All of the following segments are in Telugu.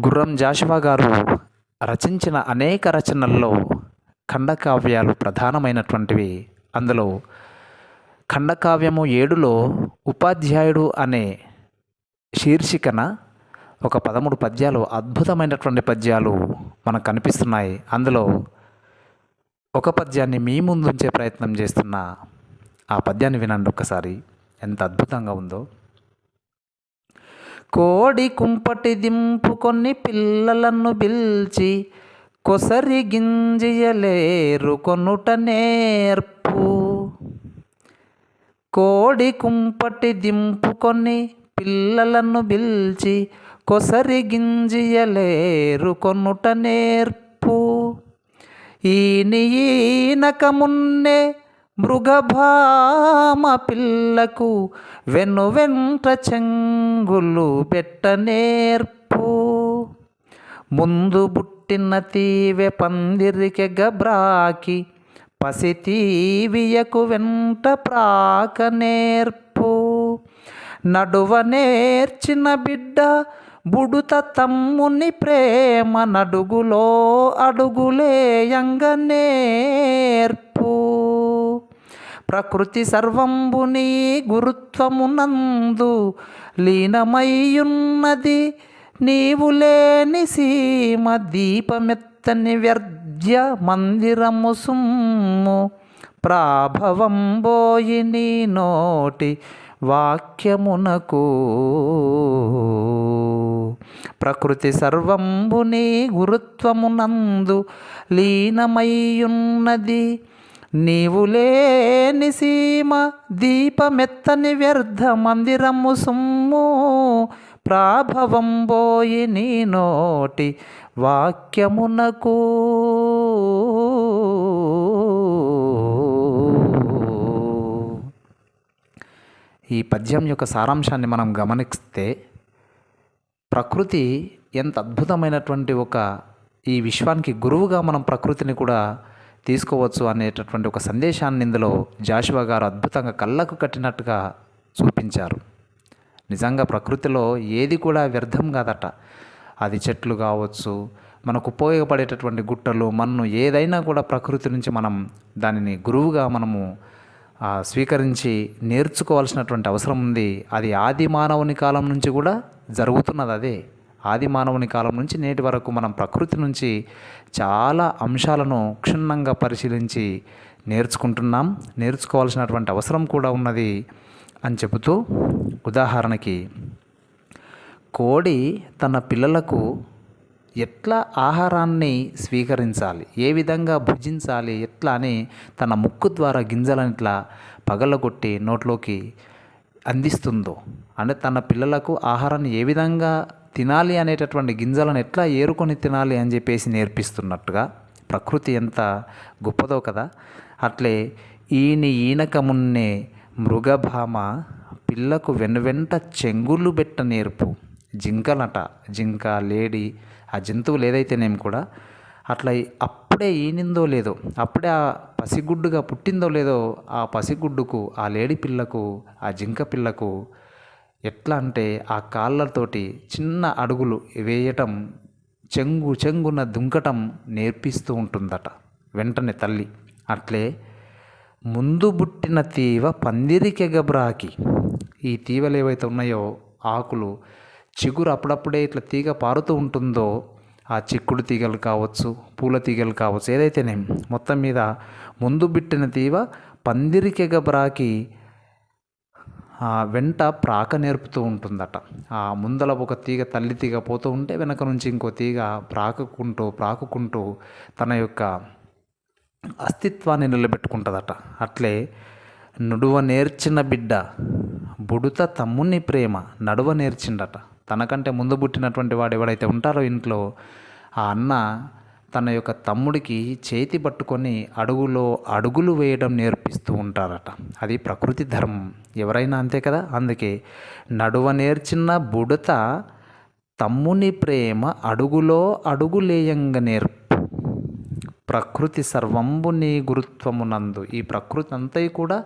గుర్రం జాషువా గారు రచించిన అనేక రచనల్లో ఖండకావ్యాలు ప్రధానమైనటువంటివి. అందులో ఖండకావ్యము ఏడులో ఉపాధ్యాయుడు అనే శీర్షికన ఒక పదమూడు పద్యాలు అద్భుతమైనటువంటి పద్యాలు మనకు కనిపిస్తున్నాయి. అందులో ఒక పద్యాన్ని మీ ముందుంచే ప్రయత్నం చేస్తున్న. ఆ పద్యాన్ని వినండి ఒక్కసారి. ఎంత అద్భుతంగా ఉందో. కోడి కుంపటి దింపుకొని పిల్లలను పిలిచి కొసరి గింజయలేరు కొనుట నేర్పు. కోడి కుంపటి దింపుకొని పిల్లలను పిలిచి కొసరి గింజయలేరు కొనుట నేర్పు. ఈని ఈనకమున్నే మృగభామ పిల్లకు వెను వెంట చెంగులు పెట్ట నేర్పు. ముందు బుట్టిన తీవె పందిరికె గబ్రాకి పసి తీవియకు వెంట ప్రాక నేర్పు. నడువ నేర్చిన బిడ్డ బుడుత తమ్ముని ప్రేమ నడుగులో అడుగులేయంగ నేర్పు. ప్రకృతి సర్వంబుని గురుత్వమునందు లీనమయ్యున్నది నీవు లేని సీమ దీపమెత్తని వ్యర్థ మందిరము సుమ్ము ప్రాభవం బోయి నీ నోటి వాక్యమునకు. ప్రకృతి సర్వంబుని గురుత్వమునందు లీనమయ్యున్నది నీవు లేని సీమ దీపమెత్తని వ్యర్థ మందిరము సుమ్ము ప్రాభవం బోయి నీ నోటి వాక్యమునకు. ఈ పద్యం యొక్క సారాంశాన్ని మనం గమనిస్తే ప్రకృతి ఎంత అద్భుతమైనటువంటి ఒక ఈ విశ్వానికి గురువుగా మనం ప్రకృతిని కూడా తీసుకోవచ్చు అనేటటువంటి ఒక సందేశాన్ని ఇందులో జాషువా గారు అద్భుతంగా కళ్ళకు కట్టినట్టుగా చూపించారు. నిజంగా ప్రకృతిలో ఏది కూడా వ్యర్థం కాదట. అది చెట్లు కావచ్చు మనకు ఉపయోగపడేటటువంటి గుట్టలు మన్ను ఏదైనా కూడా ప్రకృతి నుంచి మనం దానిని గురువుగా మనము స్వీకరించి నేర్చుకోవాల్సినటువంటి అవసరం ఉంది. అది ఆది మానవుని కాలం నుంచి కూడా జరుగుతున్నది అదే. ఆది మానవుని కాలం నుంచి నేటి వరకు మనం ప్రకృతి నుంచి చాలా అంశాలను క్షుణ్ణంగా పరిశీలించి నేర్చుకుంటున్నాం. నేర్చుకోవాల్సినటువంటి అవసరం కూడా ఉన్నది అని చెబుతూ ఉదాహరణకి కోడి తన పిల్లలకు ఎట్లా ఆహారాన్ని స్వీకరించాలి? ఏ విధంగా భుజించాలి? ఎట్లా అని తన ముక్కు ద్వారా గింజలను ఇట్లా పగలగొట్టి నోట్లోకి అందిస్తుందో? అంటే తన పిల్లలకు ఆహారాన్ని ఏ విధంగా తినాలి అనేటటువంటి గింజలను ఎట్లా ఏరుకొని తినాలి అని చెప్పేసి నేర్పిస్తున్నట్టుగా ప్రకృతి ఎంత గొప్పదో కదా. అట్లే ఈని ఈనకమున్నే మృగభామ పిల్లకు వెనువెంట చెంగుళ్ళు బెట్ట నేర్పు. జింకలట జింక లేడి ఆ జంతువులు ఏదైతేనేమి కూడా అట్లా అప్పుడే ఈనిందో లేదో అప్పుడే ఆ పసిగుడ్డుగా పుట్టిందో లేదో ఆ పసిగుడ్డుకు ఆ లేడి పిల్లకు ఆ జింక పిల్లకు ఎట్లా అంటే ఆ కాళ్ళతోటి చిన్న అడుగులు వేయటం చెంగు చెంగున దుంకటం నేర్పిస్తూ ఉంటుందట వెంటనే తల్లి. అట్లే ముందు బుట్టిన తీవ పందిరికెగబ్రాకి. ఈ తీవలు ఏవైతే ఉన్నాయో ఆకులు చిగురు అప్పుడప్పుడే ఇట్లా తీగ పారుతూ ఉంటుందో ఆ చిక్కుడు తీగలు కావచ్చు పూల తీగలు కావచ్చు ఏదైతేనే మొత్తం మీద ముందు బిట్టిన తీవ పందిరికెగబ్రాకి వెంట ప్రాక నేర్పుతూ ఉంటుందట. ఆ ముందల ఒక తీగ తల్లి తీగ పోతూ ఉంటే వెనక నుంచి ఇంకో తీగ ప్రాకుకుంటూ ప్రాకుకుంటూ తన యొక్క అస్తిత్వాన్ని నిలబెట్టుకుంటుందట. అట్లే నుడువ నేర్చిన బిడ్డ బుడుత తమ్ముని ప్రేమ నడువ నేర్చిండట. తనకంటే ముందు పుట్టినటువంటి వాడు ఎవడైతే ఉంటారో ఇంట్లో ఆ అన్న తన యొక్క తమ్ముడికి చేతి పట్టుకొని అడుగులో అడుగులు వేయడం నేర్పిస్తూ ఉంటారట. అది ప్రకృతి ధర్మం. ఎవరైనా అంతే కదా? అందుకే నడువ నేర్చిన బుడత తమ్ముని ప్రేమ అడుగులో అడుగులేయంగ నేర్పు. ప్రకృతి సర్వంబు నీ గురుత్వమునందు ఈ ప్రకృతి అంతా కూడా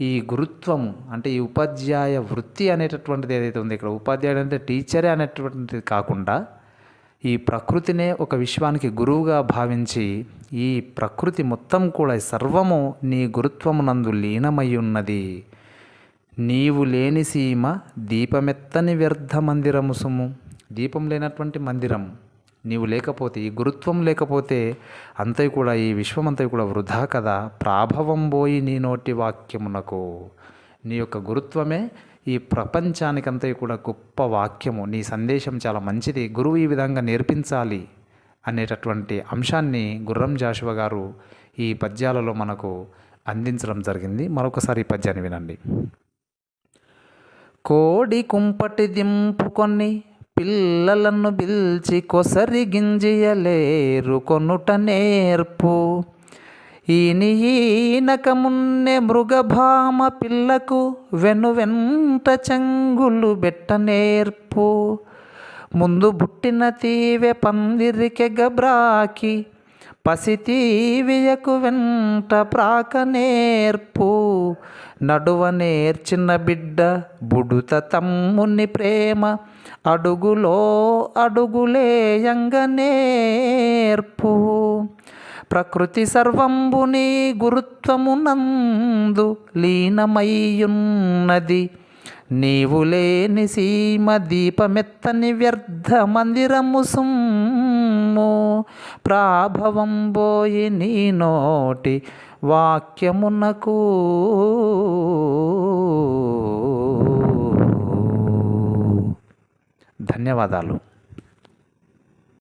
ఈ గురుత్వము అంటే ఈ ఉపాధ్యాయ వృత్తి అనేటటువంటిది ఏదైతే ఉంది ఇక్కడ ఉపాధ్యాయుడు అంటే టీచరే అనేటటువంటిది కాకుండా ఈ ప్రకృతినే ఒక విశ్వానికి గురువుగా భావించి ఈ ప్రకృతి మొత్తం కూడా సర్వము నీ గురుత్వమునందు లీనమై ఉన్నది నీవు లేని సీమ దీపమెత్తని వ్యర్థ మందిరము సుము. దీపం లేనటువంటి మందిరం. నీవు లేకపోతే ఈ గురుత్వం లేకపోతే అంతే కూడా ఈ విశ్వమంతయు కూడా వృధా కదా. ప్రాభవం పోయి నీ నోటి వాక్యమునకు. నీ యొక్క గురుత్వమే ఈ ప్రపంచానికంతా కూడా గొప్ప వాక్యము. నీ సందేశం చాలా మంచిది. గురువు ఈ విధంగా నేర్పించాలి అనేటటువంటి అంశాన్ని గుర్రం జాషువ గారు ఈ పద్యాలలో మనకు అందించడం జరిగింది. మరొకసారి ఈ పద్యాన్ని వినండి. కోడి కుంపటి దింపుకొని పిల్లలను పిలిచి కొసరి గింజియలేరు కొనుట నేర్పు. ఈని మృగభామ పిల్లకు వెనువెంట చెంగులు బెట్ట నేర్పు. ముందు బుట్టిన తీవె పందిరికెగబ్రాకి పసితీవియకు వెంట ప్రాక నేర్పు. నడువ నేర్చిన బిడ్డ బుడుత తమ్ముని ప్రేమ అడుగులో అడుగులేయంగ నేర్పు. ప్రకృతి సర్వంబుని గురుత్వమునందు లీనమయ్యున్నది. నీవు లేని సీమ దీపమెత్తని వ్యర్థ మందిరము సుమ్ము. ప్రాభవం పోయి నీ నోటి వాక్యమునకు ధన్యవాదాలు.